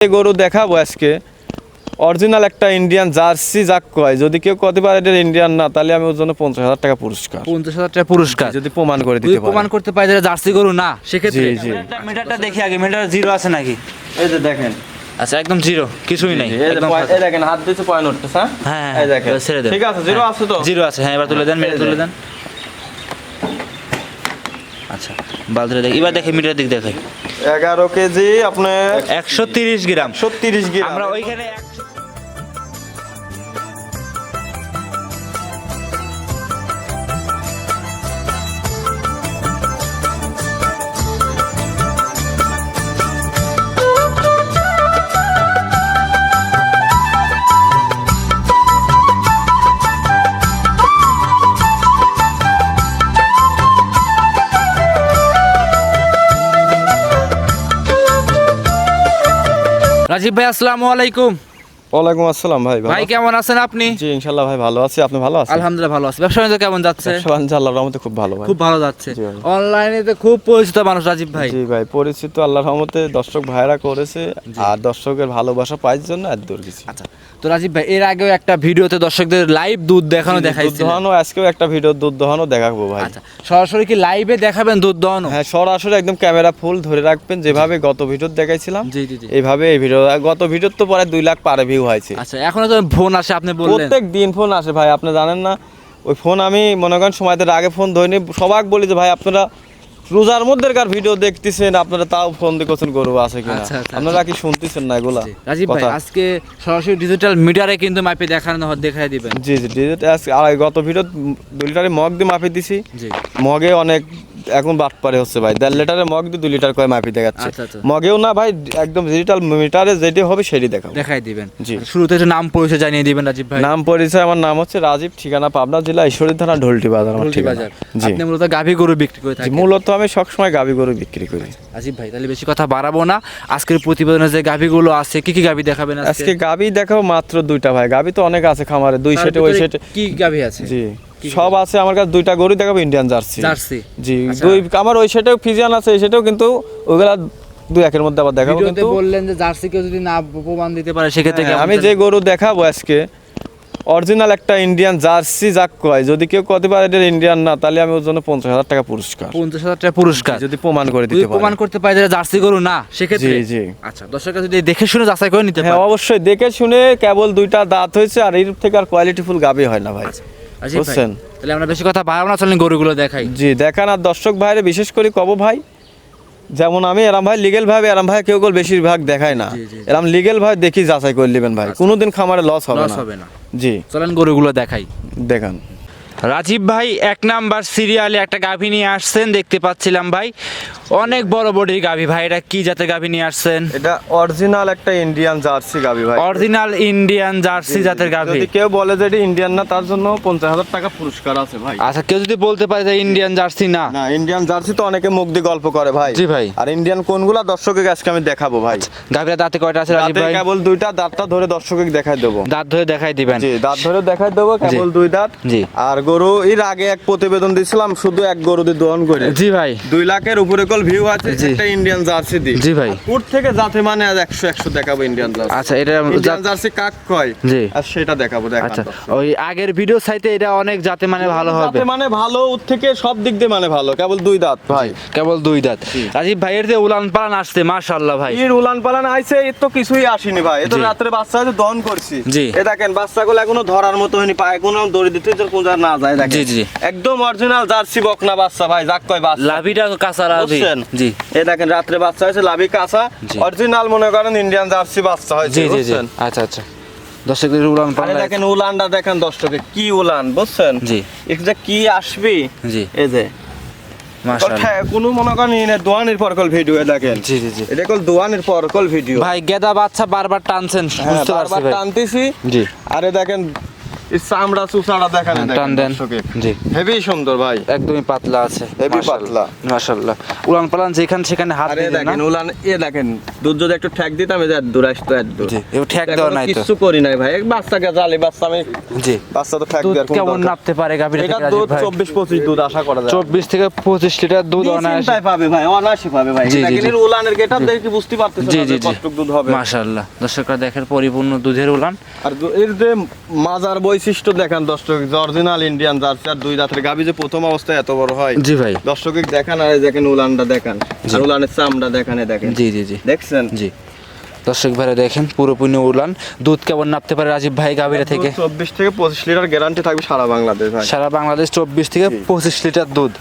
এই গরু দেখাবো আজকে। অরিজিনাল একটা ইন্ডিয়ান জার্সি যাক কয়। যদি কেউ কতে পারে এটা ইন্ডিয়ান না তাহলে আমি ওর জন্য পঞ্চাশ হাজার টাকা পুরস্কার। পঞ্চাশ হাজার টাকা পুরস্কার। যদি প্রমাণ করে দিতে প্রমাণ করতে পারে যে জার্সি গরু না সেক্ষেত্রে জি, জি। মিটারটা- দেখি আগে মিটার জিরো আছে নাকি? এই যে দেখেন। আচ্ছা একদম জিরো কিছুই নাই এই দেখেন হাত দিচ্ছে পয়েন্ট উঠতেছে হ্যাঁ হ্যাঁ ঠিক আছে জিরো আছে তো? জিরো আছে। হ্যাঁ এবার তুলে দেন মিটার তুলে দেন। আচ্ছা বালতিটা দেখ। এবার দেখে মিটার দিক দেখে এগারো কেজি আপনার একশো তিরিশ গ্রাম। একশো তিরিশ গ্রাম। আমরা ওইখানে রাজীব ভাই আসসালামু আলাইকুম। ওয়ালাইকুম আসসালাম ভাই ভাই কেমন আছেন আপনি? জি ইনশাল্লাহ ভাই ভালো আছি। আপনি ভালো আছেন? আলহামদুলিল্লাহ ভালো আছি। ব্যবসা বাণিজ্য কেমন যাচ্ছে? ব্যবসা আল্লাহর রহমতে খুব ভালো ভাই। খুব ভালো যাচ্ছে। অনলাইনে তো খুব পরিচিত মানুষ রাজীব ভাই। জি ভাই পরিচিত আল্লাহর রহমতে দর্শক ভাইরা করেছে। আর দর্শকের ভালোবাসা পাওয়ার জন্য আর দূর কিছু আচ্ছা তো রাজীব ভাই এর আগেও একটা ভিডিওতে দর্শকদের লাইভ দুধ দেখানো দুধ দেখাইছিল আজকেও একটা ভিডিও দুধ দোহানো দেখাবো ভাই। আচ্ছা সরাসরি কি লাইভে দেখাবেন দুধ দহন? হ্যাঁ সরাসরি একদম ক্যামেরা ফুল ধরে রাখবেন। যেভাবে গত ভিডিও দেখাইছিলাম জি জি এইভাবে এই ভিডিও গত ভিডিও তো পরে দুই লাখ পারে ভিউ হয়েছে। আচ্ছা এখনও তো ফোন আসে আপনি বললেন। প্রত্যেক দিন ফোন আসে ভাই আপনি জানেন না ওই ফোন আমি মনে করেন সময়তে আগে ফোন ধরিনি সবাক বলি যে ভাই আপনারা রোজার মধ্যেকার ভিডিও দেখতেছেন আপনারা তাও ফোন দিয়ে কোথাও গরু আছে কিনা? আচ্ছা, আচ্ছা, আপনারা কি শুনতেছেন না এগুলা? রাজীব ভাই আজকে সরাসরি ডিজিটাল মিটারে কিন্তু মাপে দেখানো দেখাই দিবেন। জি জি ডিজিট আজকে- গত ভিডিও দুই লিটারে মগ দিয়ে মাপি দিছি। জি। মগে অনেক এখন বাটপারে হচ্ছে ভাই। দেড় লিটারে মগ দিয়ে দুই লিটার করে মাপি দেখাচ্ছে। আচ্ছা, আচ্ছা। মগেও না ভাই একদম ডিজিটাল মিটারে যেটি হবে সেটি দেখাবো। দেখাই দিবেন। জি। শুরুতে একটু নাম পরিচয় জানিয়ে দিবেন রাজীব ভাই। নাম পরিচয় আমার নাম হচ্ছে রাজীব ঠিকানা পাবনা জেলা ঈশ্বরী থানা ঢোলটি বাজার আমার ঠিকানা। বাজার। জি। আপনি মূলত গাভী গরু বিক্রি করে থাকেন। মূলত আমি সবসময় গাবি গরু বিক্রি করি। রাজীব ভাই তাহলে বেশি কথা বাড়াবো না। আজকের প্রতিবেদনে যে গাভীগুলো আছে কি কি গাভী দেখাবেন আজকে? গাবি দেখাও মাত্র দুইটা ভাই। গাবি তো অনেক আছে খামারে দুই সেটে ওই সেটে। কি গাভী আছে? জি। সব আছে আমার কাছে দুইটা গরু দেখাবো ইন্ডিয়ান জার্সি। জার্সি? জি আচ্ছা। দুই আমার ওই সেটেও ফিজিয়ান আছে সেটেও কিন্তু ওইগুলা দুই একের মধ্যে আবার দেখাবো কিন্তু। বললেন যে জার্সি কেউ যদি না প্রমাণ দিতে পারে সেক্ষেত্রে হ্যাঁ, আমি যে গরু দেখাবো আজকে অরিজিনাল একটা ইন্ডিয়ান জার্সি যাক কয় যদি কেউ কতে পারে এটা ইন্ডিয়ান না তাহলে আমি ওর জন্য পঞ্চাশ হাজার টাকা পুরস্কার। পঞ্চাশ হাজার টাকা পুরস্কার। যদি প্রমাণ করে দিতে প্রমাণ করতে পারে যে জার্সি গরু না সেক্ষেত্রে? জি, জি। আচ্ছা দর্শকরা যদি দেখে শুনে যাচাই করে নিতে হ্যাঁ পারে। অবশ্যই দেখে শুনে কেবল দুইটা দাঁত হয়েছে আর এর থেকে আর কোয়ালিটি ফুল গাবি হয় না ভাই। ভাই, বুঝছেন? তাহলে আমরা বেশি কথা বাড়াবো না চলেন গরুগুলো দেখাই। জি দেখান আর দর্শক ভাইরে বিশেষ করে কব ভাই যেমন আমি এরাম ভাই লিগেল ভাবে এরাম ভাই কেউ কেউ বেশিরভাগ দেখায় না। এরাম লিগেল ভাই দেখি যাচাই করে নেবেন ভাই। কোনোদিন খামারে লস হবে না। হবে না। জি। চলেন গরুগুলো দেখাই। দেখান। রাজীব ভাই এক নাম্বার সিরিয়ালে একটা গাভী নিয়ে আসছেন দেখতে পাচ্ছিলাম ভাই। অনেক বড় বডির গাভী ভাই এটা কি জাতের গাভী নিয়ে আসছেন? এটা অরিজিনাল একটা ইন্ডিয়ান জার্সি গাবি ভাই। অরিজিনাল ইন্ডিয়ান জার্সি জাতের গাভী। যদি কেউ বলে যে এটা ইন্ডিয়ান না তার জন্য পঞ্চাশ হাজার টাকা পুরস্কার আছে ভাই। আচ্ছা কেউ যদি বলতে পারে যে ইন্ডিয়ান জার্সি না? না ইন্ডিয়ান জার্সি তো অনেকে মুখ দিয়ে গল্প করে ভাই। জি ভাই। আর ইন্ডিয়ান কোনগুলা দর্শকের আজকে আমি দেখাবো ভাই। গাভীর দাঁতে কয়টা আছে রাজীব ভাই? কেবল দুইটা দাঁতটা ধরে দর্শকের দেখাই দেবো। দাঁত ধরে দেখাই দিবেন। জি দাঁত ধরে দেখাই দেবো কেবল দুই দাঁত। জি। আর গরু এর আগে এক প্রতিবেদন দিছিলাম শুধু এক গরু দিয়ে দহন করে। জি ভাই। দুই লাখের উপরে ভিউ আছে একটা ইন্ডিয়ান জার্সি দি। জি ভাই। থেকে মানে আজ একশো একশো দেখাবো ইন্ডিয়ান জার্সি আচ্ছা এটা ইন্ডিয়ান জার্সি কাক কয়? জি। আর সেটা দেখাবো দেখান আচ্ছা ওই আগের ভিডিও সাইতে এটা অনেক জাতে মানে ভালো হবে। মানে ভালো থেকে সব দিক দিয়ে মানে ভালো কেবল দুই দাঁত। ভাই। কেবল দুই দাঁত। রাজীব ভাইয়ের যে উলান পালান আসছে মাশাআল্লাহ ভাই। এর উলান পালান আইছে তো কিছুই আসেনি ভাই। এ তো জি। রাত্রে বাচ্চা হয়তো দহন করছি। জি। এ দেখেন বাচ্চাগুলো এখনও ধরার মতো হয়নি পায়ে কোনো দড়ি দিতে কোন না যায় দেখেন। জি, জি। একদম অরিজিনাল জার্সি বকনা বাচ্চা ভাই যাক কয় বাচ্চা। লাভিটা কাঁচা লাভি। বুঝছেন? জি। এই দেখেন রাত্রে বাচ্চা হয়েছে লাভি কাঁচা। অরিজিনাল মনে করেন ইন্ডিয়ান জার্সি বাচ্চা হয়েছে জি জি আচ্ছা আচ্ছা। দর্শকদের উলান দেখেন উলানটা দেখেন কি উলান বুঝছেন? জি। এটা কি আসবে? জি। এই যে। হ্যাঁ, কোনো মনে করেন ইনে দোয়ানের পর কল ভিডিও দেখেন? জি জি জি। এটা কল দোয়ানের পর কল ভিডিও ভাই গেদা বাচ্চা বারবার টানছেন হ্যাঁ বুঝতে পারছি বারবার টানতেছি। জি। আরে দেখেন চামড়া চুচাড়া দেখান হ্যাঁ, টান দেন। জি। হেভি সুন্দর ভাই। একদমই পাতলা আছে Heavy পাতলা। মাশাআল্লাহ উলান পালান যেখানে সেখানে হাত না। দেখেন উলান এ দেখেন দুধ যদি একটু ঠ্যাক দিতাম এই দূর আসতো এত দূর। জি এও ঠ্যাক দেওয়া নাই তো। কিচ্ছু করি নাই ভাই। এক বাচ্চাকে জালি বাচ্চা আমি জি। বাচ্চা তো ঠ্যাক দেওয়ার কেমন নাপতে পারে গাভীর থেকে দুধ ভাই? চব্বিশ পঁচিশ দুধ আশা করা যায়। চব্বিশ থেকে পঁচিশ লিটার দুধ অনায়াসে। চিন্তায় পাবে ভাই অনায়াসে পাবে ভাই। জি। উলানের গেটআপ দেখে কি বুঝতে পারতেছেন জি জি দুধ হবে। মাশাআল্লাহ দর্শকরা দেখেন পরিপূর্ণ দুধের উলান। আর এর যে মাজার বৈশিষ্ট্য দেখান দর্শক অরিজিনাল ইন্ডিয়ান জার্সি আর দুই দাঁতের গাবি যে প্রথম অবস্থায় এত বড় হয়। জি ভাই। দর্শক দেখান আর এই দেখেন উলানটা দেখান। আর উলানের চামড়া দেখান দেখেন। জি জি জি। দেখছেন? জি। দর্শক ভাইরা দেখেন পুরোপুরি উলান দুধ কেমন নাপতে পারে রাজীব ভাই গাভীরা থেকে? চব্বিশ থেকে পঁচিশ লিটার গ্যারান্টি থাকবে সারা বাংলাদেশ সারা বাংলাদেশ চব্বিশ থেকে পঁচিশ লিটার দুধ।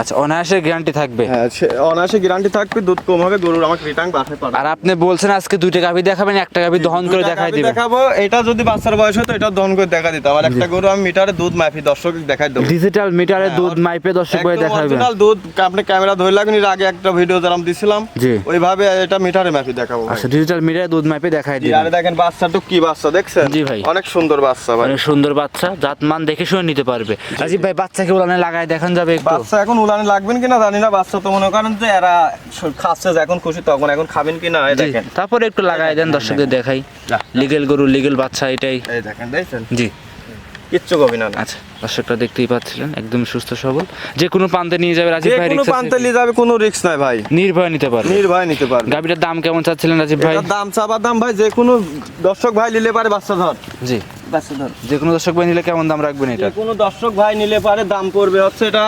আচ্ছা অনায়াসে গ্যারান্টি থাকবে? হ্যাঁ অনায়াসে গ্যারান্টি থাকবে দুধ কম হবে গরুর আমাকে রিটার্ন পাঠাতে পারবে আর আপনি বলছেন আজকে দুইটা গাভী দেখাবেন একটা গাভী দহন করে দেখাই দিবেন। দেখাবো এটা যদি বাচ্চার বয়স হতো এটা দহন করে দেখা দিতাম আর একটা গরু আমি মিটারে দুধ মাফি দর্শক দেখাই দেবো। ডিজিটাল মিটারে হ্যাঁ, দুধ মাইপে দর্শক ভাই দেখাবেন। দুধ আপনি ক্যামেরা ধরে লাগবেন এর আগে একটা ভিডিও যেরকম দিছিলাম। ওইভাবে এটা মিটারে মাফি দেখাবো। আচ্ছা ডিজিটাল মিটারে দুধ মাইপে দেখাই দিবেন আরে দেখেন বাচ্চা তো কি বাচ্চা দেখছেন? জি ভাই। অনেক সুন্দর বাচ্চা ভাই। অনেক সুন্দর বাচ্চা জাত মান দেখে শুনে নিতে পারবে। রাজীব ভাই বাচ্চাকে উলানে লাগাই দেখান যাবে একটু। বাচ্চা এখন উলানে লাগবেন কিনা জানি না বাচ্চা তো মনে করেন যে এরা খাচ্ছে যখন খুশি তখন এখন খাবেন কিনা এই দেখেন। তারপরে একটু লাগাই দেন দর্শকদের দেখাই। লিগেল গরু লিগেল বাচ্চা এটাই। এই দেখেন দেখছেন? জি। কিচ্ছু কবি না। আচ্ছা। দর্শকটা দেখতেই পাচ্ছিলেন একদম সুস্থ সবল। যে কোনো প্রান্তে নিয়ে যাবে রাজীব ভাই কোনো প্রান্তে পান্তে নিয়ে যাবে কোনো রিস্ক নাই ভাই। নির্ভয় নিতে পারবে। নির্ভয় নিতে পারবে। গাভীটার দাম কেমন চাচ্ছিলেন রাজীব ভাই? দাম চাবার দাম ভাই যে কোনো দর্শক ভাই নিলে পারে বাচ্চা ধর। জি। বাচ্চা ধর। যে কোনো দর্শক ভাই নিলে কেমন দাম রাখবেন এটা? কোনো দর্শক ভাই নিলে পারে দাম পড়বে হচ্ছে এটা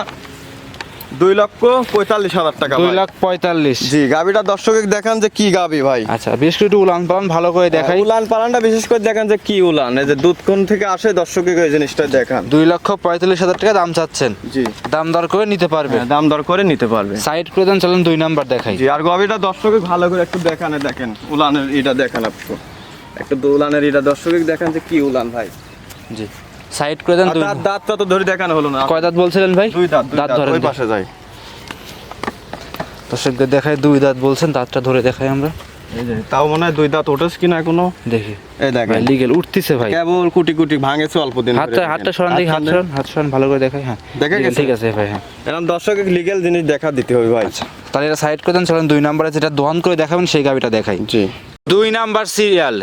দুই লক্ষ পঁয়তাল্লিশ হাজার টাকা দুই লাখ পঁয়তাল্লিশ। জি গাবিটা দর্শকে দেখান যে কি গাবি ভাই। আচ্ছা বেশ কিছু উলান পালান ভালো করে দেখাই। উলান পালানটা বিশেষ করে দেখান যে কি উলান। এই যে দুধ কোন থেকে আসে দর্শকে এই জিনিসটা দেখান। দুই লক্ষ পঁয়তাল্লিশ হাজার টাকা দাম চাচ্ছেন। জি। দাম দর করে নিতে পারবে। হ্যাঁ, দাম দর করে নিতে পারবে। সাইড করে দেন চলেন দুই নাম্বার দেখাই। জি আর গাবিটা দর্শকে ভালো করে একটু দেখানে দেখেন। উলানের এটা দেখান আপনি। একটু উলানের এটা দর্শকে দেখান যে কি উলান ভাই। জি। সাইড করে দেন দাঁত দাঁতটা তো ধরে দেখানো হলো না। কয় দাঁত বলছিলেন ভাই? দুই দাঁত দাঁত ধরেন ওই পাশে যাই। দর্শকদের দুই দাঁত বলছেন দাঁতটা ধরে দেখাই আমরা। এই তাও মনে হয় দুই দাঁত ওঠেস কিনা দেখি। এই ভাই লিগেল উঠতেছে ভাই। কেবল কুটি কুটি ভাঙেছে অল্প দিন হাতটা হাতটা সরান দেখি হাত সরান হাত সরান ভালো করে দেখাই হ্যাঁ। দেখা গেছে? ঠিক আছে ভাই হ্যাঁ। এরকম দর্শকের লিগেল জিনিস দেখা দিতে হবে ভাই। তাহলে এটা সাইড করে দেন চলেন দুই নাম্বারে যেটা দহন করে দেখাবেন সেই গাবিটা দেখাই। জি। দুই নাম্বার সিরিয়াল।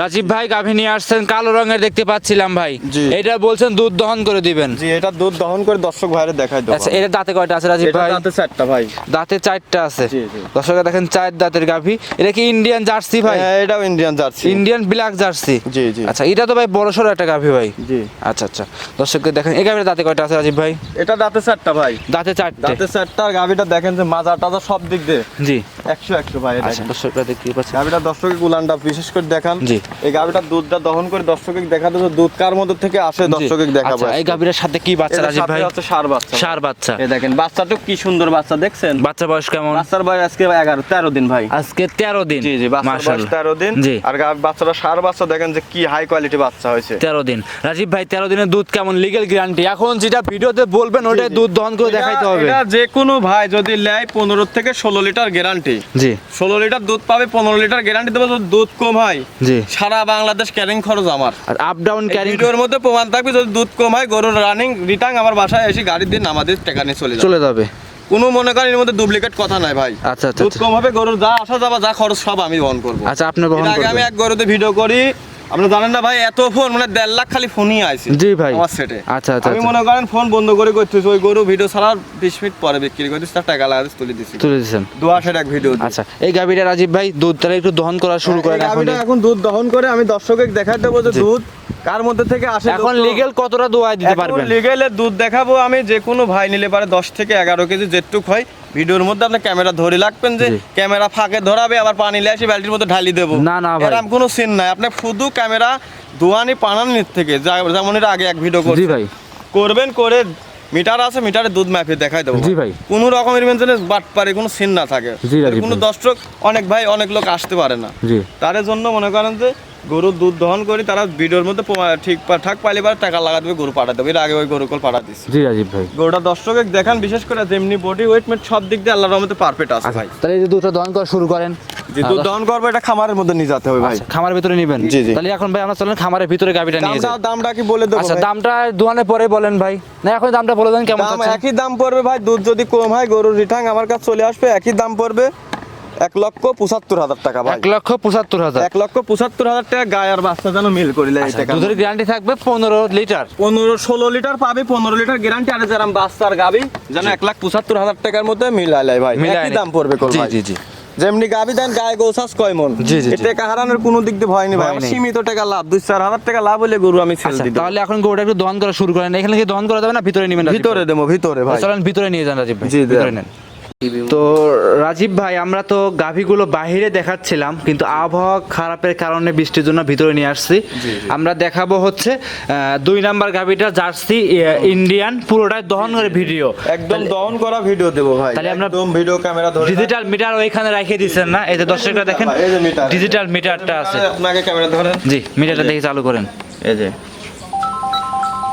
রাজীব ভাই গাভী নিয়ে আসছেন কালো রঙের দেখতে পাচ্ছিলাম ভাই। এটা বলছেন দুধ দহন করে দিবেন। জি এটা দুধ দহন করে দর্শক ভাইরে দেখাই দেবো। আচ্ছা এটা দাঁতে কয়টা আছে রাজীব ভাই? দাঁতে চারটা ভাই। দাঁতে চারটা আছে। জি, জি। দর্শকরা দেখেন চার দাঁতের গাভী। এটা কি ইন্ডিয়ান জার্সি ভাই? হ্যাঁ এটাও Indian jersey Indian black jersey জি জি। আচ্ছা এটা তো ভাই বড় সড়ো একটা গাভী ভাই। জি। আচ্ছা আচ্ছা। দর্শকদের দেখেন এই গাভীর দাঁতে কয়টা আছে রাজীব ভাই? এটা দাঁতে চারটা ভাই। দাঁতে চারটা। দাঁতে চারটা গাভিটা দেখেন যে মাজা টাজা সব দিক দিয়ে। জি। একশো একশো ভাই আচ্ছা দর্শকরা দেখতে পাচ্ছেন। গাভিটা দর্শকের গুলানটা বিশেষ করে দেখান। জি। এই গাভিটা দুধটা দহন করে দর্শকের দেখাতে যে দুধ কার মধ্যে থেকে আসে দর্শকের দেখাবো আচ্ছা এই গাভীর সাথে কি বাচ্চা রাজীব ভাই? হচ্ছে সার বাচ্চা। সার বাচ্চা। এই দেখেন বাচ্চাটা কি সুন্দর বাচ্চা দেখছেন? বাচ্চা বয়স কেমন? বাচ্চার বয়স আজকে এগারো তেরো দিন ভাই। আজকে তেরো দিন। জি জি বাচ্চার বয়স মাশাআল্লাহ। তেরো দিন। আর বাচ্চাটা সার বাচ্চা দেখেন যে কি হাই কোয়ালিটি বাচ্চা হয়েছে। তেরো দিন। রাজীব ভাই তেরো দিনের দুধ কেমন? লিগেল গ্যারান্টি এখন যেটা ভিডিওতে বলবেন ওটাই দুধ দহন করে দেখাইতে হবে। এটা যে কোনো ভাই যদি নেয় পনেরো থেকে ষোলো লিটার গ্যারান্টি জি। ষোলো লিটার দুধ পাবে পনেরো লিটার গ্যারান্টি দেবো যদি দুধ কম হয় জি। সারা বাংলাদেশ ক্যারিং খরচ আমার। আর আপ ডাউন ক্যারিং ভিডিওর মধ্যে প্রমাণ থাকবে যদি দুধ কম হয় গরুর রানিং রিটার্ন আমার বাসায় এসে গাড়ি দিয়ে আমাদের টাকা নিয়ে চলে যাবে। চলে যাবে। কোনো মনে করেন এর মধ্যে ডুপ্লিকেট কথা নাই ভাই। আচ্ছা আচ্ছা দুধ কম হবে গরুর যা আসা যাবা যা খরচ সব আমি বহন করব। আচ্ছা আপনি বহন আমি এক গরুতে ভিডিও করি আপনি জানেন না ভাই এত ফোন মানে দেড় লাখ খালি ফোনই আছে জি ভাই। আমার সেটে আচ্ছা আচ্ছা আমি আচ্ছা। মনে করেন ফোন বন্ধ করে করতেছি ওই গরু ভিডিও ছাড়ার বিশ মিনিট পরে বিক্রি করতেছি তার টাকা লাগাতে তুলে দিচ্ছি তুলে দিয়েছেন দু হাজার এক ভিডিও আচ্ছা এই গাভীটা রাজীব ভাই দুধ তাহলে একটু দহন করা শুরু করেন এখন এখন দুধ দহন করে আমি দর্শকের দেখাই দেবো যে দুধ কার মধ্যে থেকে আসে এখন লিগেল কতটা দোয়াই দিতে পারবেন? লিগেলের দুধ দেখাবো আমি যে কোনো ভাই নিলে পারে দশ থেকে এগারো কেজি যেটুক হয়। ভিডিওর মধ্যে আপনি ক্যামেরা ধরে রাখবেন যে ক্যামেরা ফাঁকে ধরাবে আবার পানি নিয়ে আসি বালতির মধ্যে ঢালি দেবো। না, না ভাই। এরকম কোনো সিন নাই। আপনি শুধু ক্যামেরা দোয়ানি পানানির থেকে যেমন এটা আগে এক ভিডিও জি করছি ভাই। করবেন করে মিটার আছে মিটারে দুধ মাপিয়ে দেখাই দেবো। জি ভাই। কোনো রকমের মেনশনে বাট পারে কোনো সিন না থাকে। কোনো। দর্শক অনেক ভাই অনেক লোক আসতে পারে না। জি। তার জন্য মনে করেন যে গরুর দুধ দহন করি তারা ভিডিওর মধ্যে ঠিক ঠাক পাইলে বার টাকা লাগা দেবে গরু পাঠা দেবে। এর আগে ওই গরু কল পাঠা দিচ্ছি জি রাজীব ভাই। গরুটা দর্শকে দেখান বিশেষ করে যেমনি বডি ওয়েট মেট সব দিক দিয়ে আল্লাহর রহমতে পারফেক্ট আছে ভাই। তাহলে এই যে দুধটা দহন করা শুরু করেন। যে দুধ দহন করবে এটা খামারের মধ্যে নিয়ে যেতে হবে ভাই। আচ্ছা, খামারের ভিতরে নেবেন? জি, জি। তাহলে এখন ভাই আমরা চলেন খামারের ভিতরে গাভিটা নিয়ে যাই। দামটা কি বলে দেবো আচ্ছা দামটা দোকানের পরে বলেন ভাই। না এখন দামটা বলে দেন কেমন দাম একই দাম পড়বে ভাই দুধ যদি কম হয় গরুর রিটার্ন আমার কাছে চলে আসবে একই দাম পড়বে। এক লক্ষ পঁচাত্তর হাজার টাকা ভাই। এক লক্ষ পঁচাত্তর হাজার। এক লক্ষ পঁচাত্তর হাজার টাকা গায়ে আর বাচ্চা যেন মিল করিলে আচ্ছা, দুধের গ্যারান্টি থাকবে পনেরো লিটার। পনেরো ষোলো লিটার পাবি পনেরো লিটার গ্যারান্টি আর যারা বাচ্চার গাবি যেন এক লাখ পঁচাত্তর হাজার টাকার মধ্যে মিলাইলাই ভাই। একই দাম পড়বে জি, জি, জি। যেমনি গাবি দেন গায়ে গোছাস কয় মন। জি, জি, টাকা হারানোর কোনো দিক দিয়ে ভয় নেই ভাই। সীমিত টাকা লাভ দুই চার হাজার টাকা লাভ হলে গরু আমি ছেড়ে আচ্ছা, দিই তাহলে এখন গরুটা একটু দহন করা শুরু করেন। এখানে কি দহন করা যাবে না? ভিতরে নেবেন ভিতরে দেবো ভিতরে ভাই? চলেন ভিতরে নিয়ে যান রাজীব ভাই। জি, ভিতরে নেন। তো রাজীব ভাই আমরা তো গাভীগুলো বাহিরে দেখাচ্ছিলাম কিন্তু আবহাওয়া খারাপের কারণে বৃষ্টির জন্য ভিতরে নিয়ে আসছি। আমরা দেখাবো হচ্ছে দুই নাম্বার গাভীটা জার্সি ইন্ডিয়ান পুরোটাই দহন করে ভিডিও। একদম দহন করা ভিডিও দেবো ভাই তাহলে আমরা একদম ভিডিও ক্যামেরা ধরে ডিজিটাল মিটার ওইখানে রেখে দিচ্ছেন না? এই যে দর্শকরা দেখেন। ডিজিটাল মিটারটা আছে। আপনাকে ক্যামেরা ধরেন জি মিটারটা দেখে চালু করেন। এই যে।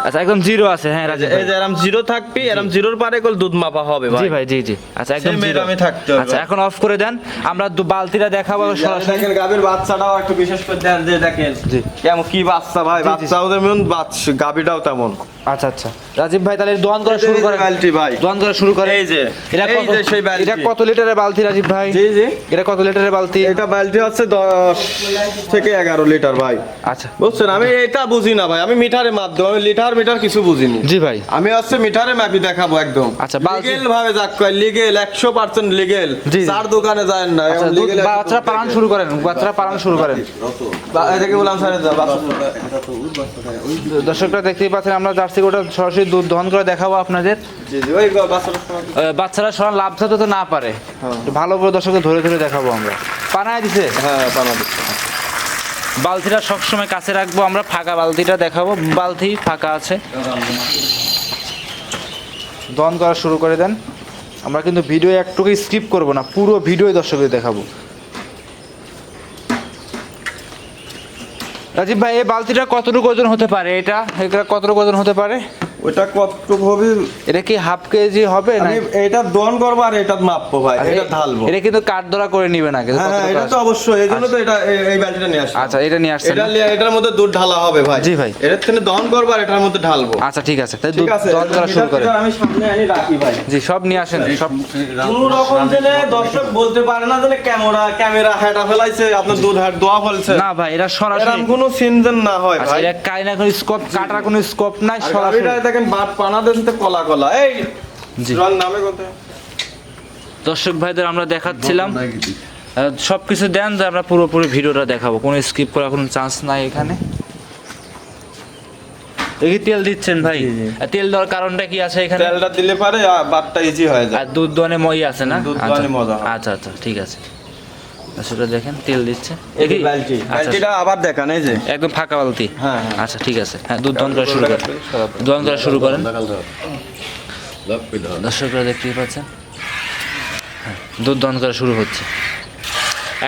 আচ্ছা একদম জিরো আছে হ্যাঁ রাজীব এই যে এরম জিরো থাকবি এরম জিরোর পারে কল দুধ মাপা হবে ভাই। জি ভাই। জি জি। আচ্ছা একদম zero। এরমই থাকতে হবে। আচ্ছা এখন অফ করে দেন। আমরা দু- বালতিটা দেখাবো সরাসরি। দেখেন গাভীর বাচ্চাটাও একটু বিশেষ করে দেন যে দেখেন জি। কেমন কি বাচ্চা ভাই। বাচ্চাও তেমন বাচ্চা গাভীটাও তেমন। আচ্ছা আচ্ছা। রাজীব ভাই তাহলে দোয়ান করা শুরু করেন। বালতি ভাই। দোয়ান করা শুরু করেন। এই যে এটা কত সেই বালতি। এটা কত লিটারের বালতি রাজীব ভাই? জি জি। এটা কত লিটারের বালতি? এটা বালতি হচ্ছে দশ থেকে এগারো লিটার ভাই। আচ্ছা। বুঝছেন? আমি এটা বুঝি না ভাই আমি মিটারে মাপ দেবো আমি লিটার মিটার কিছু বুঝিনি। জি ভাই। আমি হচ্ছে মিটারে মাপি দেখাবো একদম। আচ্ছা, লিগেল ভাবে যাক কয় লিগেল একশো পার্সেন্ট লিগেল জি, জি। চার দোকানে যায় না আচ্ছা এখন বাচ্চারা পালন শুরু করেন বাচ্চারা পালন শুরু করেন। এটাকে বললাম স্যার দর্শকরা দেখতেই পাচ্ছেন আমরা জার্সি গোটা সরাসরি দুধ দহন করে দেখাবো আপনাদের। বাচ্চারা সরান। লাভ তো না পারে। ভালো করে দর্শকদের ধরে ধরে দেখাবো আমরা। পানায় দিছে? হ্যাঁ বানাবো বালতিটা সবসময় কাছে রাখব, আমরা ফাঁকা বালতিটা দেখাবো। বালতি ফাঁকা আছে। দন করা শুরু করে দেন। আমরা কিন্তু ভিডিও একটুকু স্কিপ করব না, পুরো ভিডিও দর্শকদের দেখাবো। রাজীব ভাই, এই বালতিটা কতটুকু ওজন হতে পারে? এটা এটা কতটুকু ওজন হতে পারে? ওইটা কতটুকু হবে? এটা কি হাফ কেজি হবে না এটা দন করব আর এটা মাপবো ভাই আচ্ছা, এটা ঢালবো। এটা কিন্তু কাঠ ধরা করে নিবে না কিন্তু হ্যাঁ এটা তো অবশ্যই এই জন্য তো এটা এই- বালতিটা নিয়ে আসছি আচ্ছা এটা নিয়ে এটা এটার মধ্যে দুধ ঢালা হবে ভাই। জি ভাই। থেকে করব আর এটার মধ্যে ঢালবো। আচ্ছা ঠিক আছে। তাই দুধ দহন করা শুরু করেন। আমি সামনে আনি রাখি ভাই। জি সব নিয়ে আসেন সব কোন রকম জেনে দর্শক বলতে পারে না ক্যামেরা ক্যামেরা হেঁটা ফেলাইছে আপনার দুধ হাট দোয়া ফেলছে। না ভাই এটা সরাসরি এরকম কোনো সিন যেন না হয় আচ্ছা ভাই। এটা কাইনা কোনো স্কোপ কাটার কোনো স্কোপ নাই সরাসরি দেখেন বাট পানা দেশে কলা কলা। এই। রং নামে কোথায়? দর্শক ভাইদের আমরা দেখাচ্ছিলাম। সব কিছু দেন যে আমরা পুরোপুরি ভিডিওটা দেখাবো। কোনো স্কিপ করার কোনো চান্স নাই এখানে। দেখি তেল দিচ্ছেন ভাই। আর তেল দেওয়ার কারণটা কি আছে এখানে? তেলটা দিলে পারে বাটটা ইজি হয়ে যায়। আর দুধ দোয়ানে মই আছে না? দুধ আচ্ছা। দোয়ানে মজা আচ্ছা আচ্ছা ঠিক আছে। সেটা দেখেন তেল দিচ্ছে। এই বালতি। আচ্ছা, বালতিটা আবার দেখান এই যে। একদম ফাঁকা বালতি? হ্যাঁ, হ্যাঁ। আচ্ছা ঠিক আছে। হ্যাঁ দুধ দহন করা শুরু করেন। দহন করা শুরু করেন। দর্শকরা দেখতেই পাচ্ছেন। হ্যাঁ, দুধ দহন করা শুরু হচ্ছে।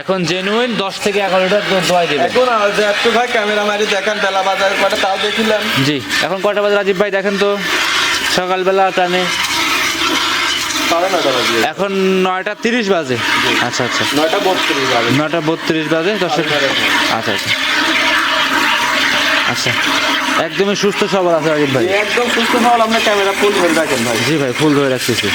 এখন জেনুইন দশ থেকে এগারো লিটার দুধ দোয়াই দেবে এখন একটু ভাই ক্যামেরা মারি দেখান বেলা বাজার করে তাও দেখিলাম জি এখন কয়টা বাজে? রাজীব ভাই দেখেন তো। সকালবেলা টানে। এখন নয়টা তিরিশ বাজে। আচ্ছা আচ্ছা। নয়টা বত্রিশ বাজে। নয়টা বত্রিশ বাজে দর্শক আচ্ছা আচ্ছা। আচ্ছা। একদমই সুস্থ সবল আছে রাজীব ভাই। একদম সুস্থ সবল। আপনার ক্যামেরা ফুল ধরে রাখেন ভাই। জি ভাই ফুল ধরে রাখতেছি।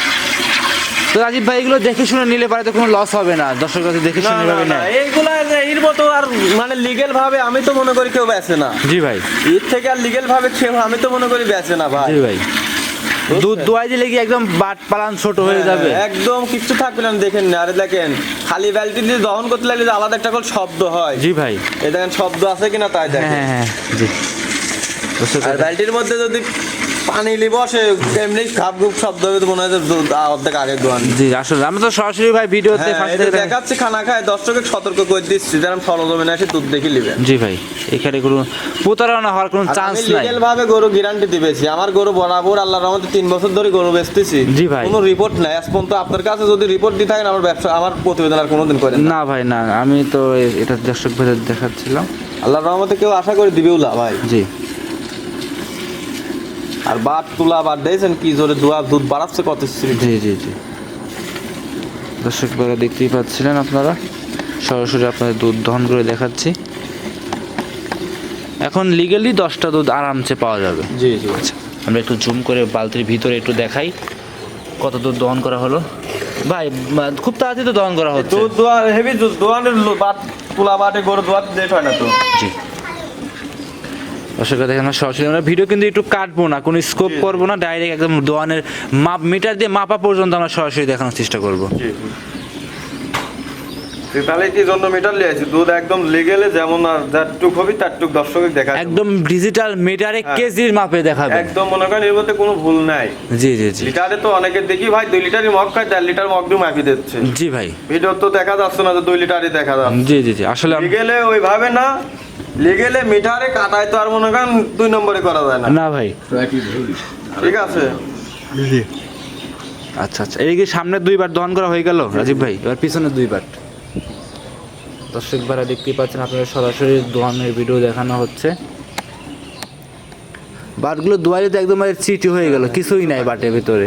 তো রাজীব ভাই এগুলো দেখে শুনে নিলে পারে তো কোনো লস হবে না। দর্শক কাছে দেখে না শুনে নেবে না এইগুলা যে এর মতো আর মানে লিগেল ভাবে আমি তো মনে করি কেউ বেচে না। জি ভাই। এর থেকে আর লিগেল ভাবে কেউ আমি তো মনে করি বেচে না ভাই। জি ভাই। দুধ দোয়াই দিলে কি একদম বাট পালান ছোট হয়ে যাবে? হ্যাঁ, একদম কিচ্ছু থাকবে না দেখেন না। আরে দেখেন খালি বালতি দিয়ে দহন করতে লাগলে যে আলাদা একটা করে শব্দ হয়। জি ভাই। এই দেখেন শব্দ আছে কিনা তাই হ্যাঁ দেখেন হ্যাঁ হ্যাঁ জি। আর বালতির মধ্যে যদি পানি বসে এমনি খাপ খুব শব্দ হবে মনে হয় অর্ধেক আগে দোয়ান জি আসলে আমরা তো সরাসরি ভাই ভিডিওতে হ্যাঁ দেখাচ্ছি খানা খায় দর্শকের সতর্ক করে দিচ্ছি সরজমিনে এসে দুধ দেখে নিবেন জি ভাই এখানে কোনো প্রতারণা হওয়ার কোনো চান্স নাই। লিগেল ভাবে গরু গ্যারান্টি দিবেছি আমার গরু বরাবর আল্লাহর রহমতে তিন বছর ধরে গরু বেচতেছি। জি ভাই। কোনো রিপোর্ট নাই আজ পর্যন্ত আপনার কাছে যদি রিপোর্ট দিয়ে থাকেন আমার ব্যবসা আমার প্রতিবেদন আর কোনোদিন করেন না। না ভাই না আমি তো এটা দর্শক ভাইদের দেখাচ্ছিলাম। আল্লাহর রহমতে কেউ আশা করে দিবেও না ভাই। জি। আর বাট তুলা বাট দিয়েছেন কি জোরে দুয়া দুধ বাড়াচ্ছে কত স্ত্রী জি জি জি। দর্শক ভাইরা দেখতেই পাচ্ছিলেন আপনারা। সরাসরি আপনাদের দুধ দহন করে দেখাচ্ছি। এখন লিগালি দশটা দুধ আরামসে পাওয়া যাবে। জি জি। আচ্ছা আমরা একটু জুম করে বালতির ভিতরে একটু দেখাই কত দুধ দহন করা হলো। ভাই খুব তাড়াতাড়ি তো দহন করা হচ্ছে। দুধ দোয়া হেভি দুধ দোয়ানের বাট তুলা বাটে গরু দোয়াতে লেট হয় না তো। জি। দর্শকরা দেখেন সরাসরি আমরা ভিডিও কিন্তু একটু কাটবো না কোনো স্কোপ করব না ডাইরেক্ট একদম দোয়ানের মাপ মিটার দিয়ে মাপা পর্যন্ত আমরা সরাসরি দেখানোর চেষ্টা করব। তাহলে কি জন্য মিটার লিয়েছি দুধ একদম লিগেলে যেমন আর যারটুক হবে তারটুক দর্শকের দেখা একদম ডিজিটাল মিটারে হ্যাঁ। কেজির মাপে দেখাবে। একদম মনে করেন এর মধ্যে কোনো ভুল নাই। জি জি জি। লিটারে তো অনেকে দেখি ভাই দুই লিটারই মগ খায় দেড় লিটার মগ দিয়ে মাপি দিচ্ছে। জি ভাই। ভিডিও তো দেখা যাচ্ছে না যে দুই লিটারই দেখা যাচ্ছে। জি জি জি আসলে লিগেলে ওইভাবে না লিগেলে মিটারে কাটায় তো আর মনে করেন দুই নম্বরে করা যায় না। না ভাই। ঠিক আছে। আচ্ছা আচ্ছা। এই কি সামনে দুইবার দহন করা হয়ে গেল রাজীব ভাই? এবার পিছনে দুইবার। দর্শক ভাড়া দেখতেই পাচ্ছেন আপনারা সরাসরি দোয়ানের ভিডিও দেখানো হচ্ছে। বাটগুলো দোয়ারে তো একদম আর চিটি হয়ে গেল কিছুই নাই বাটের ভিতরে।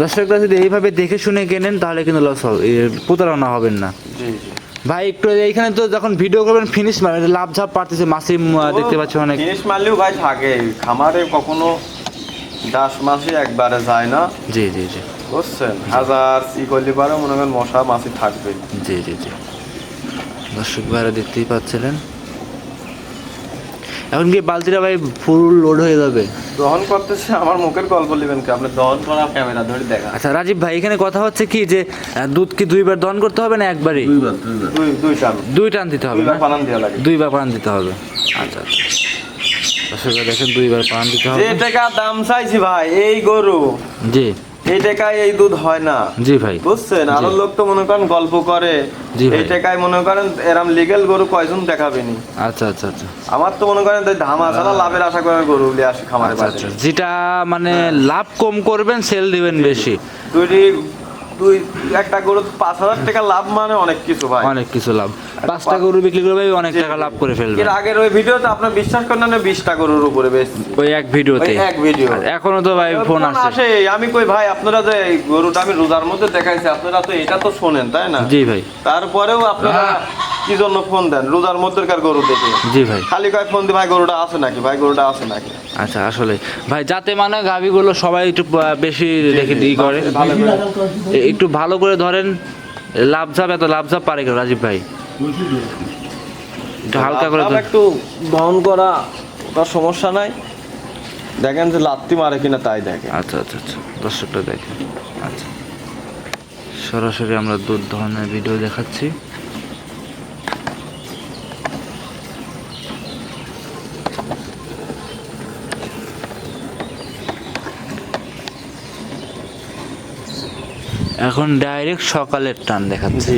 দর্শকরা যদি এইভাবে দেখে শুনে কেনেন তাহলে কিন্তু লস হবে প্রতারণা হবেন না। জি জি। ভাই একটু এইখানে তো যখন ভিডিও করবেন ফিনিশ মারবেন লাভ ঝাপ পারতেছে মাছি দেখতে পাচ্ছি অনেক। ফিনিশ মারলেও ভাই থাকে খামারে কখনো দাস মাছি একবারে যায় না। জি জি জি। বুঝছেন? হাজার ই করলে পারে মনে করেন মশা মাছি থাকবে জি জি জি। দর্শক ভাইরা দেখতেই পাচ্ছিলেন। এখন কি বালতিটা ভাই ফুল লোড হয়ে যাবে। দহন করতেছে আমার মুখের গল্প নেবেন কি? আপনি দহন করা ক্যামেরা ধরে দেখা। আচ্ছা রাজীব ভাই এখানে কথা হচ্ছে কি যে দুধ কি দুইবার দহন করতে হবে না একবারই? দুইবার দুই দুই টান। দুই টান দিতে হবে দুইবার না? পানান দেওয়া লাগে। দুইবার পান দিতে হবে। আচ্ছা আচ্ছা। দেখেন দুইবার পান দিতে হবে। যে টাকা দাম চাইছি ভাই এই গরু। জি। এই টাকায় এই দুধ হয় না। জি ভাই। বুঝছেন? আরও লোক তো মনে করেন গল্প করে। এই টাকায় মনে করেন এরম লিগেল গরু কয়জন দেখাবেনি? আচ্ছা আচ্ছা আচ্ছা। আমার তো মনে করেন ধামা ছাড়া লাভের আশা করে গরু নিয়ে আসি খামারে আচ্ছা আচ্ছা। যেটা মানে লাভ কম করবেন সেল দিবেন বেশি। দুইটি দুই একটা গরু পাঁচ হাজার টাকা লাভ মানে অনেক কিছু ভাই। অনেক কিছু লাভ। পাঁচটা গরু বিক্রি করবে অনেক টাকা লাভ করে ফেলবে। এর আগের ওই ভিডিওতে আপনার বিশ্বাস করেন না বিশটা গরুর উপরে বেশ ওই এক ভিডিওতে। এক ভিডিও। এখনও তো ভাই ফোন আসে। আসে আমি কই ভাই আপনারা যে গরুটা আমি রোজার মধ্যে দেখাইছি আপনারা তো এটা তো শোনেন তাই না? জি ভাই। তারপরেও আপনারা কি জন্য ফোন দেন? রোজার মধ্যেকার গরু দেখে। জি ভাই। খালি কয় ফোন দি ভাই গরুটা আছে নাকি? ভাই গরুটা আছে নাকি? আচ্ছা আসলে। ভাই যাতে মানে গাভিগুলো সবাই একটু বেশি দেখে ই করে। একটু ভালো করে ধরেন লাভ ঝাপ এত লাভ ঝাপ পারে কেন রাজীব ভাই? একটু হালকা করে একটু বহন করা ওটার সমস্যা নাই। দেখেন যে লাত্তি মারে কিনা তাই দেখেন আচ্ছা আচ্ছা আচ্ছা। দর্শকটা দেখেন। আচ্ছা। সরাসরি আমরা দুধ ধরনের ভিডিও দেখাচ্ছি। এখন ডাইরেক্ট সকালের টান দেখাচ্ছে।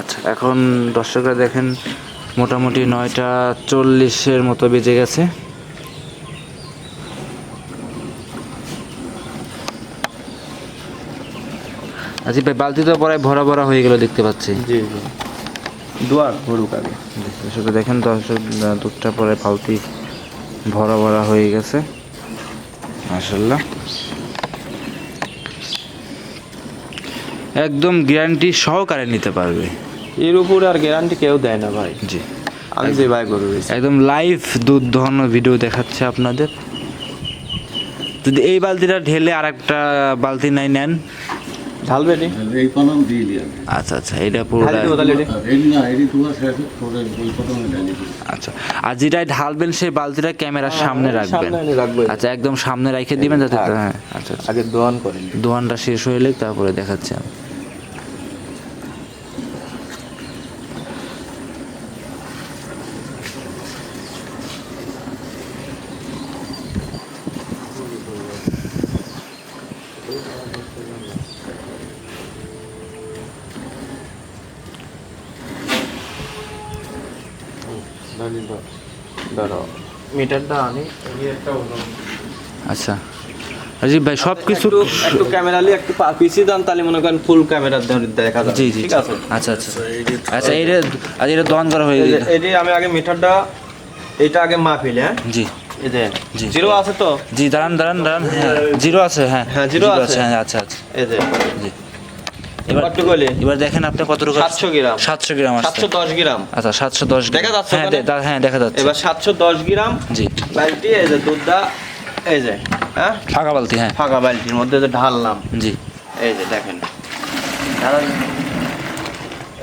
আচ্ছা এখন দর্শকরা দেখেন মোটামুটি নয়টা চল্লিশের মতো বেজে গেছে। আচ্ছা ভাই বালতি তো পরে ভরা ভরা হয়ে গেল দেখতে পাচ্ছি। জি জি। দুয়ার গরু কাগে দর্শকরা দেখেন দর্শক দুধটা পরে বালতি ভরা ভরা হয়ে গেছে। মাসাল্লাহ একদম গ্যারান্টি সহকারে নিতে পারবে। এর উপরে আর গ্যারান্টি কেউ দেয় না ভাই। জি। আমি যে ভাই গরু একদম লাইভ দুধ দহন ভিডিও দেখাচ্ছে আপনাদের। যদি এই বালতিটা ঢেলে আর একটা বালতি নাই নেন ঢালবে নি এই কলম দিয়ে দিয়ে আচ্ছা আচ্ছা এটা পুরো আচ্ছা আর যেটাই ঢালবেন সেই বালতিটা ক্যামেরার সামনে রাখবেন। সামনে এনে রাখব। আচ্ছা একদম সামনে রেখে দিবেন যাতে। হ্যাঁ আচ্ছা আচ্ছা আগে দোয়ান করেন দোয়ানটা শেষ হইলে তারপরে দেখাচ্ছি আমি। ধরো মিটারটা আনি অন্য আচ্ছা। ভাই সব কিছু একটু একটু ক্যামেরালি একটু পা- পিছিয়ে দেন তাহলে মনে করেন ফুল ক্যামেরা দেখা যাবে। জি জি ঠিক আছে? আচ্ছা আচ্ছা। আচ্ছা এটা আজ এটা দোয়ান করা হয়ে গেছে এই যে আমি আগে মিটারটা এটা আগে মাপিল হ্যাঁ? জি। এই জি। জিরো আছে তো? জি দাঁড়ান দাঁড়ান দাঁড়ান। হ্যাঁ জিরো আছে হ্যাঁ। হ্যাঁ, জিরো আছে। হ্যাঁ আচ্ছা আচ্ছা। এই যে। জি। এবার এবার দেখেন আপনি কত 700 গ্রাম। সাতশো গ্রাম আছে সাতশো দশ গ্রাম। আচ্ছা সাতশো দশ দেখা যাচ্ছে হ্যাঁ ওখানে? দে- দা- হ্যাঁ দেখা যাচ্ছে। এবার সাতশো দশ গ্রাম। জি। বালতি এই যে দুধটা এই যে হ্যাঁ? ফাঁকা বালতি হ্যাঁ। ফাঁকা বালতির মধ্যে যে ঢাললাম। জি। এই যে দেখেন।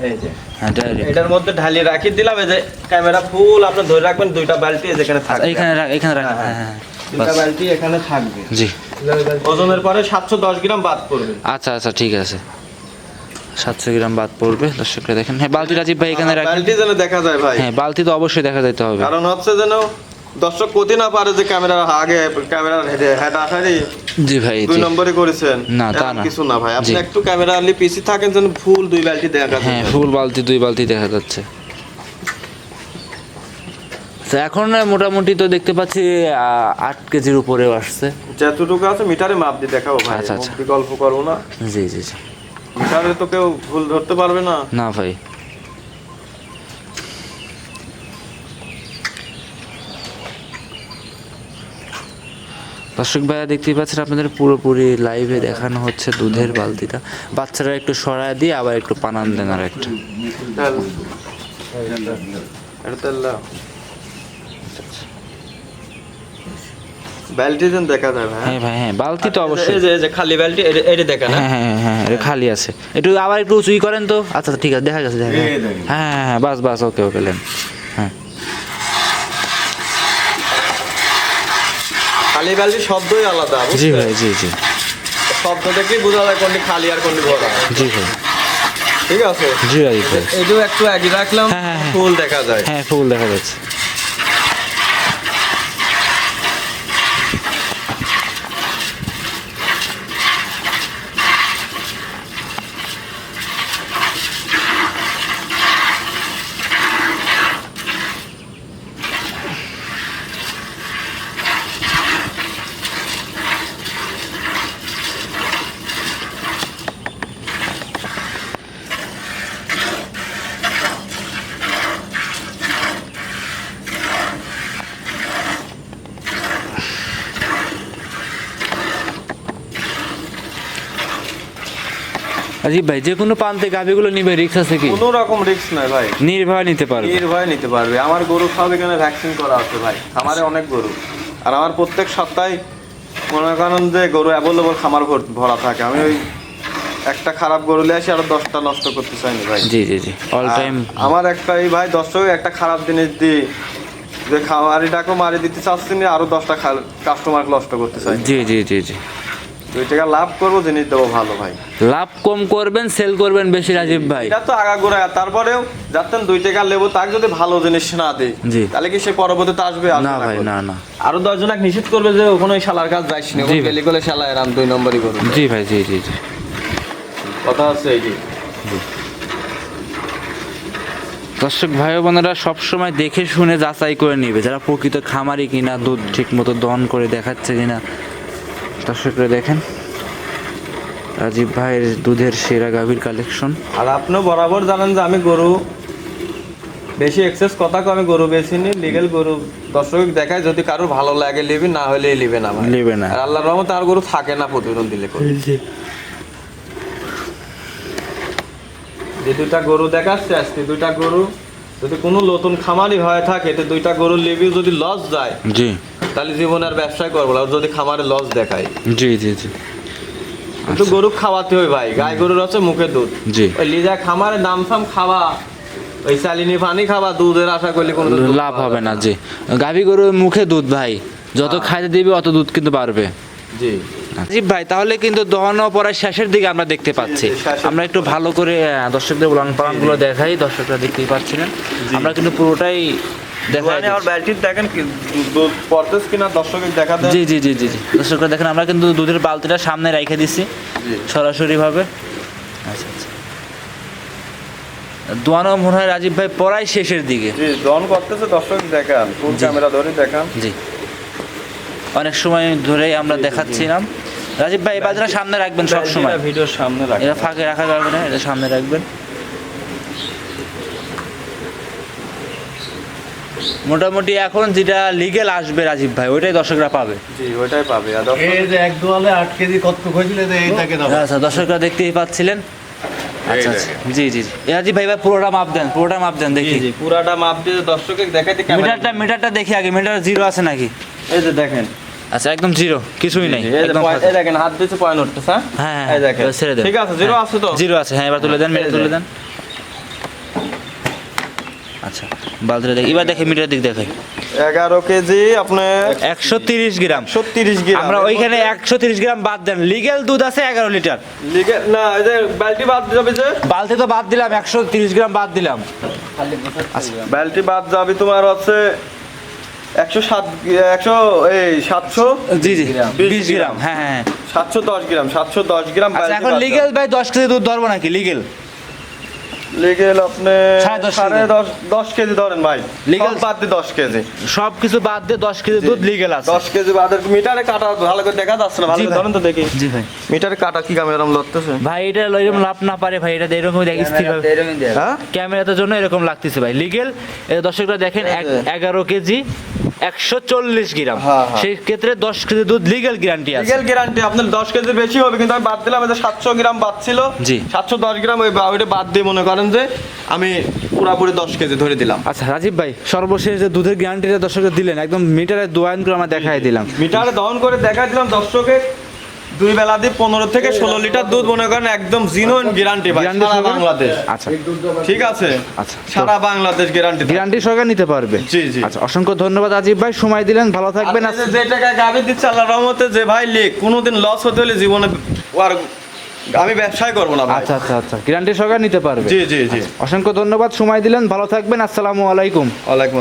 এই যে। হ্যাঁ এটার মধ্যে রাখি দিলাম। এই যে ক্যামেরা ফুল আপনি ধরে রাখবেন দুইটা বালতি যেখানে থাকবে। এইখানে রাখ- এখানে রাখ হ্যাঁ, হ্যাঁ হ্যাঁ। হ্যাঁ দুইটা বালতি এখানে থাকবে। জি। ওজনের পরে সাতশো দশ গ্রাম বাদ পড়বে। আচ্ছা আচ্ছা ঠিক আছে। সাতশো গ্রাম বাদ পড়বে দর্শকরা দেখেন। হ্যাঁ বালতি রাজীব ভাই এখানে রাখেন। বালতি যেন দেখা যায় ভাই। হ্যাঁ বালতি তো অবশ্যই দেখা যেতে হবে। কারণ হচ্ছে যেন দর্শক কোতি না পারে যে ক্যামেরার আগে ক্যামেরার হেড জি ভাই দুই নম্বরে করেছেন। না, তা না। কিছু না ভাই। আপনি একটু ক্যামেরা আনলে থাকেন যেন ফুল দুই বালতি দেখা যায় হ্যাঁ ফুল বালতি দুই বালতি দেখা যাচ্ছে। এখন মোটামুটি তো দেখতে পাচ্ছি আট কেজির উপরেও আসছে। যতটুকু আছে মিটারে মাপ দিয়ে দেখাবো ভাই। আচ্ছা, আচ্ছা। বিকল্প করব না। জি জি জি। মিটারে তো কেউ ভুল ধরতে পারবে না। না ভাই। দর্শক ভাইয়া দেখতেই পাচ্ছেন আপনাদের পুরোপুরি লাইভে দেখানো হচ্ছে দুধের বালতিটা। বাচ্চারা একটু সরায় দিয়ে আবার একটু পানান দেন আর একটা। এটা। বালতি যেন দেখা যায় ভাই হ্যাঁ ভাই হ্যাঁ বালতি তো অবশ্যই। এই যে এই যে খালি বালতি এটা- দেখা না? হ্যাঁ হ্যাঁ হ্যাঁ এটা খালি আছে। একটু আবার একটু উঁচুই করেন তো। আচ্ছা ঠিক আছে দেখা গেছে দেখা দেখেন। হ্যাঁ হ্যাঁ হ্যাঁ বাস বাস ওকে ওকে লেন। হ্যাঁ। খালি বালতি শব্দই আলাদা জি ভাই জি জি। শব্দ দেখলেই বোঝা যায় কোনটি খালি আর কোনটি ভরা জি ভাই। ঠিক আছে? জি ভাই। এটাও একটু আগে রাখলাম হ্যাঁ, হ্যাঁ, হ্যাঁ। ফুল দেখা যায়। হ্যাঁ ফুল দেখা যাচ্ছে। রাজীব ভাই যে কোনো প্রান্তে গাভিগুলো নিবে রিক্স আছে কি? কোনো রকম রিস্ক নাই ভাই। নির্ভয় নিতে পারবে। নির্ভয় নিতে পারবে। আমার গরু সব এখানে ভ্যাকসিন করা আছে ভাই। আমারে অনেক গরু। আর আমার প্রত্যেক সপ্তাহে মনে করেন যে গরু অ্যাভেলেবল খামার ভর- ভরা থাকে। আমি ওই একটা খারাপ গরু নিয়ে আসি আরও দশটা নষ্ট করতে চাইনি ভাই। জি জি জি। অল টাইম আমার একটা এই ভাই দর্শক একটা খারাপ জিনিস দিই যে খামারিটাকেও মারি দিতে চাচ্ছি না আরও দশটা কাস্টমার নষ্ট করতে চাই। জি জি জি জি। দুই টাকা লাভ করব জিনিস দেবো ভালো ভাই। লাভ কম করবেন সেল করবেন বেশি রাজীব ভাই। এটা তো আগাগোড়া তারপরেও যাতেন দুই টাকা লেবো তাকে যদি ভালো জিনিস না দেয় জি। তাহলে কি সে পরবর্তীতে আসবে না ভাই না না। আরও দশ জনাক নিষেধ করবে যে ওখানে ওই শালার কাজ যাইস না জি। গেলি গেলে শালা এরাম দুই নম্বরই করবে। জি ভাই জি জি জি। কথা হচ্ছে এই যে। দর্শক ভাই বোনেরা সবসময় দেখে শুনে যাচাই করে নিবে যারা প্রকৃত খামারি কিনা দুধ ঠিক মতো দহন করে দেখাচ্ছে কিনা দর্শকরা দেখেন। রাজীব ভাইয়ের দুধের সেরা গাভীর কালেকশন আর আপনিও বরাবর জানেন যে আমি গরু বেশি এক্সেস কথা কম আমি গরু বেশি নি লিগেল গরু। দর্শক দেখায় যদি কারোর ভালো লাগে লিবি না হলে লিবে না নেবে না। আর আল্লাহর রহমতে আর গরু থাকে না প্রতিদিন দিলে করে। যে। দুইটা গরু দেখাচ্ছে আজকে দুইটা গরু যদি কোনো নতুন খামারি হয়ে থাকে তো দুইটা গরু লিবি যদি লস যায় জি। তাহলে জীবনে আর ব্যবসায় করব না আর যদি খামারে লস দেখায়। জি জি জি। কিন্তু গরু খাওয়াতে হয় ভাই গাই গরুর হচ্ছে মুখে দুধ। জি। ওই লিজা খামারে দাম ফাম খাওয়া ওই চালিনি পানি খাওয়া দুধের আশা করলে কোনো লাভ হবে না জি। গাভী গরুর মুখে দুধ ভাই যত খাইতে দিবে অত দুধ কিন্তু বাড়বে। জি। জি ভাই তাহলে কিন্তু দহন পড়ার শেষের দিকে আমরা দেখতে পাচ্ছি। আমরা একটু ভালো করে দর্শকদের উলান পালানগুলো দেখাই দর্শকরা দেখতেই পাচ্ছিলেন। আমরা কিন্তু পুরোটাই জি জি জি জি জি। দর্শকরা দেখেন আমরা কিন্তু দুধের বালতিটা সামনে রেখে দিছি সরাসরি ভাবে আচ্ছা আচ্ছা। দোয়ানো মনে হয় রাজীব ভাই পড়াই শেষের দিকে। জি করতেছে দর্শক দেখান ফুল জি। ক্যামেরা ধরে দেখান। জি। অনেক সময় ধরেই আমরা দেখাচ্ছিলাম। রাজীব ভাই এই বাজারটা সামনে রাখবেন সব সময় ভিডিওর সামনে এটা ফাঁকে রাখা যাবে না এটা সামনে রাখবেন। মোটামুটি এখন যেটা লিগেল আসবে রাজীব ভাই ওইটাই দর্শকরা পাবে। জি ওইটাই পাবে। এই যে এক দোয়ালে আট কেজি কত হয়েছিল যে এইটাকে দাও। আচ্ছা দর্শকরা দেখতেই পাচ্ছিলেন। আচ্ছা আচ্ছা। জি জি জি। রাজীব ভাই ভাই পুরোটা মাপ দেন পুরোটা মাপ দেন দেখি। জি জি পুরাটা মাপ দিয়ে দর্শকে দেখাইতে মিটারটা মিটারটা দেখি আগে মিটার জিরো আছে নাকি? এই যে দেখেন। আচ্ছা একদম জিরো কিছুই নাই এই দেখেন হাত দিচ্ছে পয়েন্ট উঠতেছে হ্যাঁ? হ্যাঁ হ্যাঁ এই দেখেন। এবার ছেড়ে দেন। ঠিক আছে জিরো আছে তো? জিরো আছে হ্যাঁ এবার তুলে দেন মিটার তুলে দেন। আচ্ছা বালতিটা দেখি এবার দেখে মিটার দিক দেখাই এগারো কেজি আপনার একশো তিরিশ গ্রাম। একশো তিরিশ গ্রাম। আমরা ওইখানে একশো তিরিশ গ্রাম বাদ দেন। লিগেল দুধ আছে এগারো লিটার। লিগে না এই যে বালতি বাদ যাবে যে? বালতি তো বাদ দিলাম একশো তিরিশ গ্রাম বাদ দিলাম। বালতি বাদ যাবে তোমার হচ্ছে একশো সাত একশো এই সাতশো? জি জি। বিশ গ্রাম। হ্যাঁ হ্যাঁ হ্যাঁ। সাতশো দশ গ্রাম সাতশো দশ গ্রাম আচ্ছা এখন লিগেল ভাই দশ কেজি দুধ ধরবো নাকি? লিগেল। লিগেল আপনি সাড়ে দশ দশ কেজি ধরেন ভাই। লিগেল- বাদ দিয়ে দশ কেজি। সব কিছু বাদ দিয়ে দশ কেজি দুধ লিগেল আছে। দশ কেজি বাদ মিটারে কাটা ভালো করে দেখা যাচ্ছে না ভালো করে ধরেন তো দেখি। জি ভাই। মিটারে কাটা কি কামে এরকম লড়তেছে ভাই এটা এরকম লাভ না পারে ভাই এটা এরকম দেখ স্থির হ্যাঁ? ক্যামেরাতে জন্য এরকম লাগতেছে ভাই। লিগেল দর্শকরা দেখেন এগারো কেজি একশো চল্লিশ গ্রাম। হ্যাঁ, হ্যাঁ। সেই ক্ষেত্রে দশ কেজি দুধ লিগেল গ্যারান্টি আছে। লিগেল গ্যারান্টি আপনার দশ কেজি বেশি হবে কিন্তু আমি বাদ দিলাম সাতশো গ্রাম বাদ ছিল। জি। সাতশো দশ গ্রাম ওই ওইটা বাদ দিয়ে মনে করেন যে আমি পুরাপুরি দশ কেজি ধরে দিলাম। আচ্ছা রাজীব ভাই সর্বশেষ যে দুধের গ্যারান্টিটা দর্শকরা দিলেন একদম মিটারে দোয়ান করে আমরা দেখাই দিলাম। মিটারে দহন করে দেখাই দিলাম দর্শকে দুই বেলা দিয়ে পনেরো থেকে ষোলো লিটার দুধ মনে করেন একদম জিনোইন গ্যারান্টি ভাই সারা বাংলাদেশ। আচ্ছা। ঠিক আছে? আচ্ছা। সারা বাংলাদেশ গ্যারান্টি গ্যারান্টি সহকারে নিতে পারবে? জি, জি। আচ্ছা অসংখ্য ধন্যবাদ রাজীব ভাই সময় দিলেন ভালো থাকবেন। যে- টাকা গাভি দিচ্ছে আল্লাহ রহমতে যে ভাই লেখ কোনোদিন লস হতে হলে জীবনে আর আমি ব্যবসায় করব না আচ্ছা আচ্ছা আচ্ছা। গ্যারান্টি সহকারে নিতে পারবে। জি জি জি। অসংখ্য ধন্যবাদ। সময় দিলেন। ভালো থাকবেন। আসসালামু আলাইকুম। ওয়ালাইকুম